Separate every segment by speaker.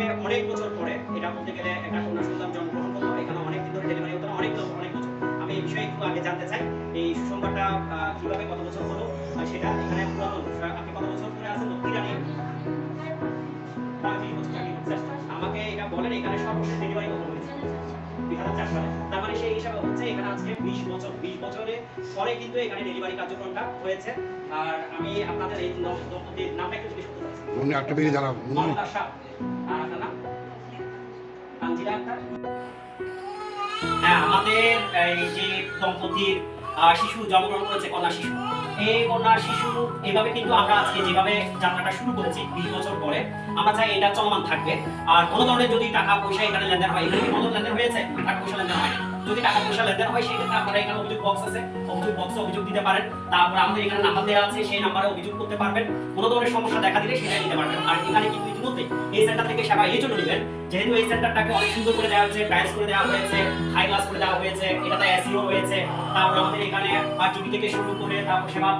Speaker 1: এই অনেক বছর পরে এটা বলতে গেলে একটা কন্যা সন্তান জন্মগ্রহণ করল। এখানে অনেক দিন ধরে ডেলিভারি হতো, অনেক অনেক বছর। আমি এই বিষয়ে একটু আগে জানতে চাই, এই সুসংবাদটা কীভাবে কত বছর হলো? আর সেটা এখানে পুরাতন আপনি কত বছর ধরে আছেন? চাকরি করছেন। আমাকে এটা বলেন, এখানে সর্বশেষ ডেলিভারি কত হয়েছে দুই হাজার চার সালে তার মানে সেই হিসাবে হচ্ছে এখানে আজকে বিশ বছর বিশ বছরে পরে কিন্তু এখানে ডেলিভারি কার্যক্রমটা হয়েছে। আর আমি আপনাদের এই দম্পতির নামটা একটু জিজ্ঞেস করতে চাচ্ছি।
Speaker 2: মনে একটা বেরিয়ে জানাব
Speaker 1: মোহাম্মদ আশরাফ আর আপনার নাম? তানজিলা আক্তার। হ্যাঁ আমাদের এই যে দম্পতির শিশু জন্মগ্রহণ করেছে কন্যা শিশু। এভাবে কিন্তু আমরা আজকে যেভাবে যাত্রাটা শুরু করেছি বিশ বছর পরে, আমরা চাই এটা চলমান থাকবে। আর কোনো ধরনের যদি টাকা পয়সা এখানে লেনদেন হয় এখানে কোনো লেনদেন হয়েছে? টাকা পয়সা লেনদেন হয় যদি টাকা পয়সা লেনদেন হয় সেক্ষেত্রে আপনারা এখানে অভিযোগ বক্স আছে। অভিযোগ বক্সে অভিযোগ দিতে পারেন। তারপর আমাদের এখানে নাম্বার দেওয়া আছে, সেই নাম্বারে অভিযোগ করতে পারবেন। কোনো ধরনের সমস্যা দেখা দিলে সেটা নিতে পারবেন। আর এখানে কিন্তু ইতিমধ্যে এই সেন্টার থেকে সেবা এই জন্য নেবেন। যেহেতু এই সেন্টারটাকে অনেক সুন্দর করে দেওয়া হয়েছে টাইলস করে দেওয়া হয়েছে হাই ক্লাস করে দেওয়া হয়েছে, এটাতে এসিও রয়েছে। তারপর আমাদের এখানে টিভি থেকে শুরু করে তারপর সেবা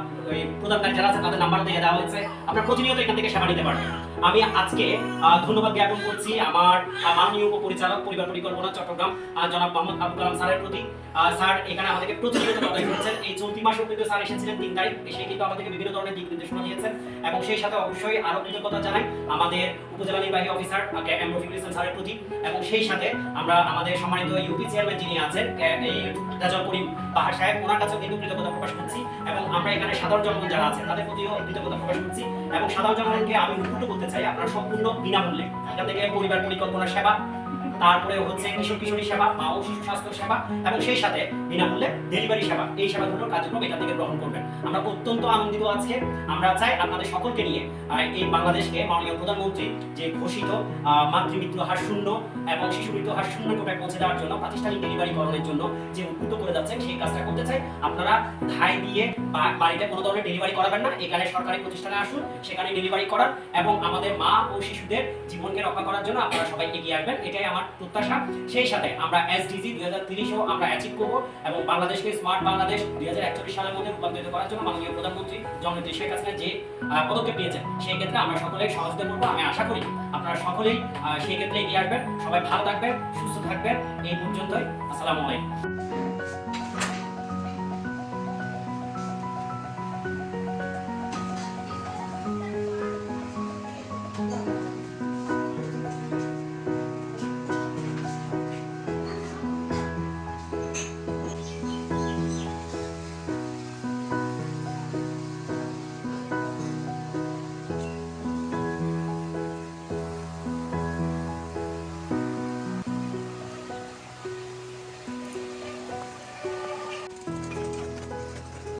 Speaker 1: প্রদানকারী যারা আছে, তাদের নাম্বার দিয়ে দেওয়া হয়েছে। আপনারা প্রতিনিয়ত এখান থেকে সেবা নিতে পারবেন। আমি আজকে ধন্যবাদ জ্ঞাপন করছি আমার মাননীয় উপপরিচালক, পরিবার পরিকল্পনা, চট্টগ্রাম জনাব মোহাম্মদ আবুল কালাম স্যারের প্রতি। স্যার, এখানে আমাদেরকে প্রতিনিয়ত তদারকি করেছেন। এই চলতি মাসেও কিন্তু স্যার এসেছিলেন তিন তারিখ, এসে কিন্তু আমাদেরকে বিভিন্ন ধরনের দিক নির্দেশনা দিয়েছেন। এবং সেই সাথে অবশ্যই আরও কৃতজ্ঞতা জানাই আমাদের উপজেলা এম স্যারের প্রতি। এবং সেই সাথে আমরা আমাদের সম্মানিত ইউপি চেয়ারম্যান যিনি আছেন করিম পাহাড় সাহেব, ওনার কাছেও কিন্তু কৃতজ্ঞতা প্রকাশ করছি। এবং আমরা এখানে সাধারণ জনগণ যারা আছেন, তাদের প্রতিও কৃতজ্ঞতা প্রকাশ করছি। এবং সাধারণ জনগণকে আমি উন্নত করতে চাই আপনারা সম্পূর্ণ বিনামূল্যে। এখান থেকে পরিবার পরিকল্পনা সেবা তারপরে হচ্ছে কিশোর কিশোরী সেবা, মা ও শিশু স্বাস্থ্য সেবা, এবং সেই সাথে বিনামূল্যে ডেলিভারি সেবা। এই সেবাগুলোর কার্যক্রম এখান থেকে গ্রহণ করবেন। আমরা অত্যন্ত আনন্দিত আজকে। আমরা চাই আপনাদের সকলকে নিয়ে এই বাংলাদেশকে মাননীয় প্রধানমন্ত্রী যে ঘোষিত মাতৃমৃত্যু হার শূন্য এবং শিশু মৃত্যু হার শূন্য কোটায় পৌঁছে দেওয়ার জন্য, প্রাতিষ্ঠানিক ডেলিভারি করণের জন্য যে উদ্বুদ্ধ করে যাচ্ছেন, সেই কাজটা করতে চাই। আপনারা ধাই দিয়ে বাড়িতে কোনো ধরনের ডেলিভারি করাবেন না। এখানে সরকারি প্রতিষ্ঠানে আসুন, সেখানে ডেলিভারি করার এবং আমাদের মা ও শিশুদের জীবনকে রক্ষা করার জন্য আপনারা সবাই এগিয়ে আসবেন। এটাই আমার প্রত্যাশা, সেই সাথে আমরা এসডিজি দুই হাজার তিরিশও আমরা অ্যাচিভ করব এবং বাংলাদেশকে স্মার্ট বাংলাদেশ দুই হাজার একচল্লিশ সালের মধ্যে রূপান্তরিত করার জন্য মাননীয় প্রধানমন্ত্রী জননেত্রী শেখ হাসিনা যে পদক্ষেপ নিয়েছেন, সেই ক্ষেত্রে আমরা সকলেই সহযোগিতা করব। আমি আশা করি আপনারা সকলেই সেই ক্ষেত্রে এগিয়ে আসবেন। সবাই ভালো থাকবেন, সুস্থ থাকবেন। এই পর্যন্তই। আসসালামু আলাইকুম।